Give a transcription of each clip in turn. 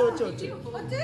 হচ্ছে হচ্ছে হচ্ছে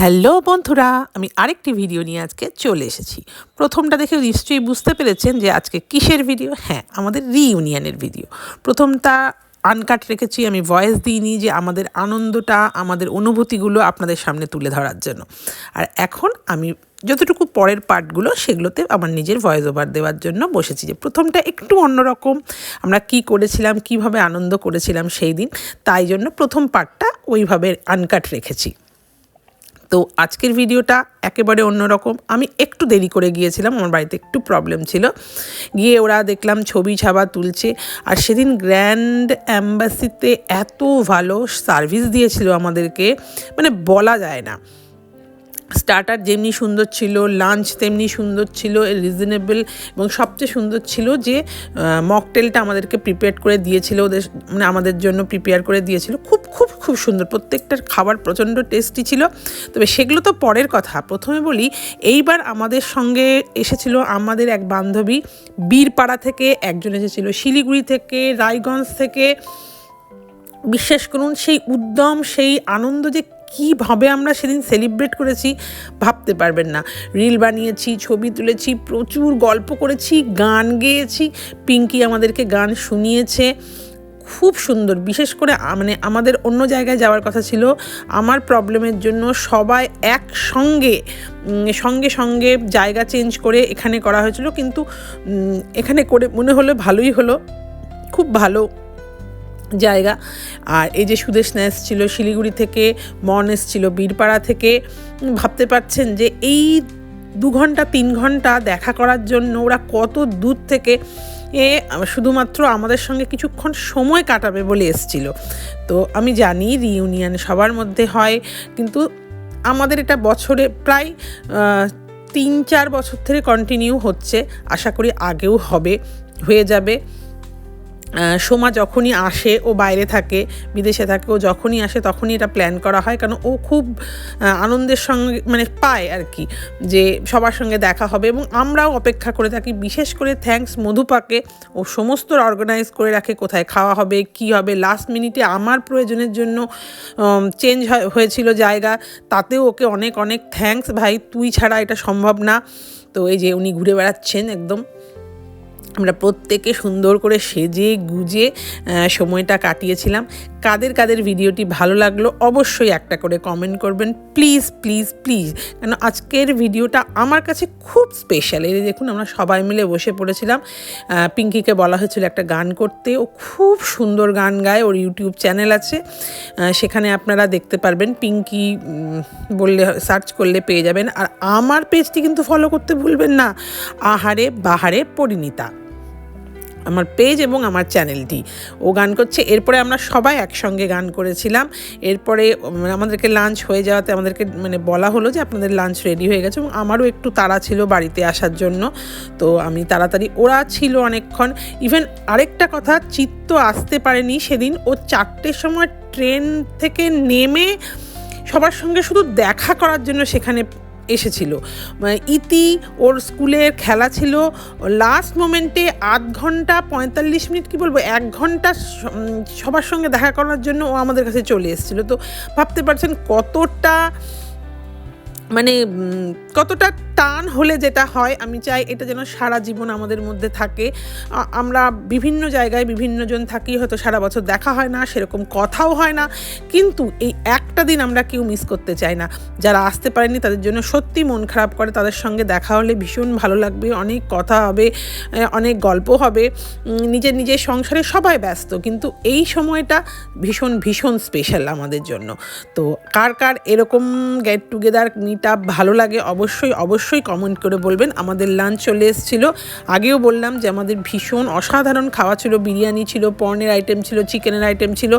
হ্যালো বন্ধুরা, আমি আরেকটি ভিডিও নিয়ে আজকে চলে এসেছি। প্রথমটা দেখে নিশ্চয়ই বুঝতে পেরেছেন যে আজকে কিসের ভিডিও? হ্যাঁ আমাদের রিইউনিয়নের ভিডিও প্রথমটা আনকাট রেখেছি, আমি ভয়েস দিইনি যে আমাদের আনন্দটা, আমাদের অনুভূতিগুলো আপনাদের সামনে তুলে ধরার জন্য। আর এখন আমি যতটুকু পরের পার্টগুলো, সেগুলোতে আমার নিজের ভয়েস ওভার দেওয়ার জন্য বসেছি যে প্রথমটা একটু অন্যরকম, আমরা কি করেছিলাম, কীভাবে আনন্দ করেছিলাম সেই দিন, তাই জন্য প্রথম পার্টটা ওইভাবে আনকাট রেখেছি। তো আজকের ভিডিওটা একেবারে অন্যরকম। আমি একটু দেরি করে গিয়েছিলাম, আমার বাড়িতে একটু প্রবলেম ছিল। গিয়ে ওরা দেখলাম ছবি ছাবা তুলছে, আর সেদিন গ্র্যান্ড অ্যাম্বাসিতে এত ভালো সার্ভিস দিয়েছিল আমাদেরকে মানে বলা যায় না। স্টার্টার যেমনি সুন্দর ছিল লাঞ্চ তেমনি সুন্দর ছিল রিজনেবল এবং সবচেয়ে সুন্দর ছিল যে মকটেলটা আমাদেরকে প্রিপেয়ার করে দিয়েছিল, ওদের মানে আমাদের জন্য প্রিপেয়ার করে দিয়েছিল। খুব খুব খুব সুন্দর। প্রত্যেকটার খাবার প্রচণ্ড টেস্টি ছিল। তবে সেগুলো তো পরের কথা। প্রথমে বলি, এইবার আমাদের সঙ্গে এসেছিল আমাদের এক বান্ধবী বীরপাড়া থেকে, একজন এসেছিল শিলিগুড়ি থেকে, রায়গঞ্জ থেকে। বিশ্বাস করুন, সেই উদ্যম, সেই আনন্দ যে কীভাবে আমরা সেদিন সেলিব্রেট করেছি ভাবতে পারবেন না। রিল বানিয়েছি, ছবি তুলেছি, প্রচুর গল্প করেছি, গান গেয়েছি, পিঙ্কি আমাদেরকে গান শুনিয়েছে। খুব সুন্দর, বিশেষ করে মানে আমাদের অন্য জায়গায় যাওয়ার কথা ছিল, আমার প্রবলেমের জন্য সবাই একসঙ্গে সঙ্গে সঙ্গে জায়গা চেঞ্জ করে এখানে করা হয়েছিল। কিন্তু এখানে করে মনে হলো ভালোই হলো, খুব ভালো। জায়গা। আর এই যে সুদেশনা এসছিল শিলিগুড়ি থেকে মন এসছিল, বীরপাড়া থেকে ভাবতে পারছেন যে এই দু ঘণ্টা, তিন ঘণ্টা দেখা করার জন্য ওরা কত দূর থেকে, এ, শুধুমাত্র আমাদের সঙ্গে কিছুক্ষণ সময় কাটাবে বলে এসছিল। তো আমি জানি রিউনিয়ন সবার মধ্যে হয়, কিন্তু আমাদের এটা বছরে প্রায় তিন চার বছর ধরে কন্টিনিউ হচ্ছে। আশা করি আগেও হবে, হয়ে যাবে। সোমা যখনই আসে, ও বাইরে থাকে, বিদেশে থাকে, ও যখনই আসে তখনই এটা প্ল্যান করা হয়। কারণ ও খুব আনন্দের সঙ্গে মানে পায় আর কি যে সবার সঙ্গে দেখা হবে এবং আমরাও অপেক্ষা করে থাকি। বিশেষ করে থ্যাঙ্কস মধুপাকে। ও সমস্ত অর্গানাইজ করে রাখে কোথায় খাওয়া হবে, কি হবে। লাস্ট মিনিটে আমার প্রয়োজনের জন্য চেঞ্জ হয়েছিল জায়গা। তাতেও ওকে অনেক অনেক থ্যাঙ্কস ভাই, তুই ছাড়া এটা সম্ভব না। তো এই যে উনি ঘুরে বেড়াচ্ছেন একদম। আমরা প্রত্যেকে সুন্দর করে সেজে, গুজে সময়টা কাটিয়েছিলাম। কাদের কাদের ভিডিওটি ভালো লাগল অবশ্যই একটা করে কমেন্ট করবেন। প্লিজ প্লিজ প্লিজ কেন আজকের ভিডিওটা আমার কাছে খুব স্পেশাল এই দেখুন, আমরা সবাই মিলে বসে পড়েছিলাম। পিঙ্কিকে বলা হয়েছিল একটা গান করতে। ও খুব সুন্দর গান গায়। ওর ইউটিউব চ্যানেল আছে। সেখানে আপনারা দেখতে পারবেন। পিঙ্কি বললে সার্চ করলে পেয়ে যাবেন। আর আমার পেজটি কিন্তু ফলো করতে ভুলবেন না। আহারে বাহারে পরিণীতা। আমার পেজ এবং আমার চ্যানেলটি। ও গান করছে। এরপরে আমরা সবাই একসঙ্গে গান করেছিলাম। এরপরে উম, আমাদেরকে লাঞ্চ হয়ে যাওয়াতে আমাদেরকে মানে বলা হলো যে আপনাদের লাঞ্চ রেডি হয়ে গেছে এবং আমারও একটু তাড়া ছিল বাড়িতে আসার জন্য। তো আমি তাড়াতাড়ি ওরা ছিল অনেকক্ষণ। ইভেন আরেকটা কথা চিত্ত আসতে পারেনি সেদিন। ও চারটের সময় ট্রেন থেকে নেমে সবার সঙ্গে শুধু দেখা করার জন্য সেখানে এসেছিল। মানে ইতি ওর স্কুলের খেলা ছিল। লাস্ট মোমেন্টে আধ ঘণ্টা পঁয়তাল্লিশ মিনিট কি বলব, এক ঘণ্টা সবার সঙ্গে দেখা করার জন্য ও আমাদের কাছে চলে এসেছিল। তো ভাবতে পারছেন কতটা মানে কতটা টান হলে যেটা হয়, আমি চাই এটা যেন সারা জীবন আমাদের মধ্যে থাকে। আমরা বিভিন্ন জায়গায় বিভিন্ন জন থাকি, হয়তো সারা বছর দেখা হয় না, সেরকম কথাও হয় না। কিন্তু এই একটা দিন আমরা কেউ মিস করতে চাই না। যারা আসতে পারেনি, তাদের জন্য সত্যি মন খারাপ করে, তাদের সঙ্গে দেখা হলে ভীষণ ভালো লাগবে, অনেক কথা হবে অনেক গল্প হবে। নিজের নিজের সংসারে সবাই ব্যস্ত, কিন্তু এই সময়টা ভীষণ ভীষণ স্পেশাল আমাদের জন্য। তো কার কার এরকম গেট টুগেদার মিট আপ ভালো লাগে, অবশ্যই অবশ্যই অবশ্যই কমেন্ট করে বলবেন। আমাদের লাঞ্চ চলে এসেছিল। আগেও বললাম যে, আমাদের ভীষণ অসাধারণ খাওয়া ছিল। বিরিয়ানি ছিল পর্নের আইটেম ছিল চিকেনের আইটেম ছিল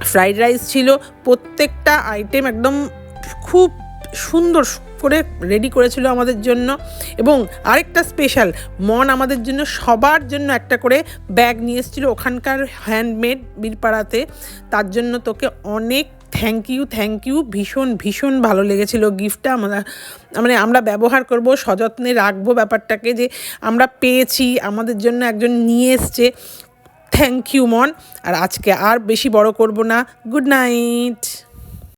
ফ্রাইড রাইস ছিল। প্রত্যেকটা আইটেম একদম খুব সুন্দর করে রেডি করেছিল আমাদের জন্য। এবং আরেকটা স্পেশাল মন আমাদের জন্য, সবার জন্য একটা করে ব্যাগ নিয়ে এসেছিল। ওখানকার হ্যান্ডমেড বীরপাড়াতে। তার জন্য তোকে অনেক থ্যাংক ইউ থ্যাংক ইউ ভীষণ ভীষণ ভালো লেগেছিল গিফটটা। আমরা মানে আমরা ব্যবহার করব, সযত্নে রাখব ব্যাপারটাকে যে আমরা পেয়েছি, আমাদের জন্য একজন নিয়ে এসছে। থ্যাংক ইউ মন। আর আজকে আর বেশি বড় করব না। Good night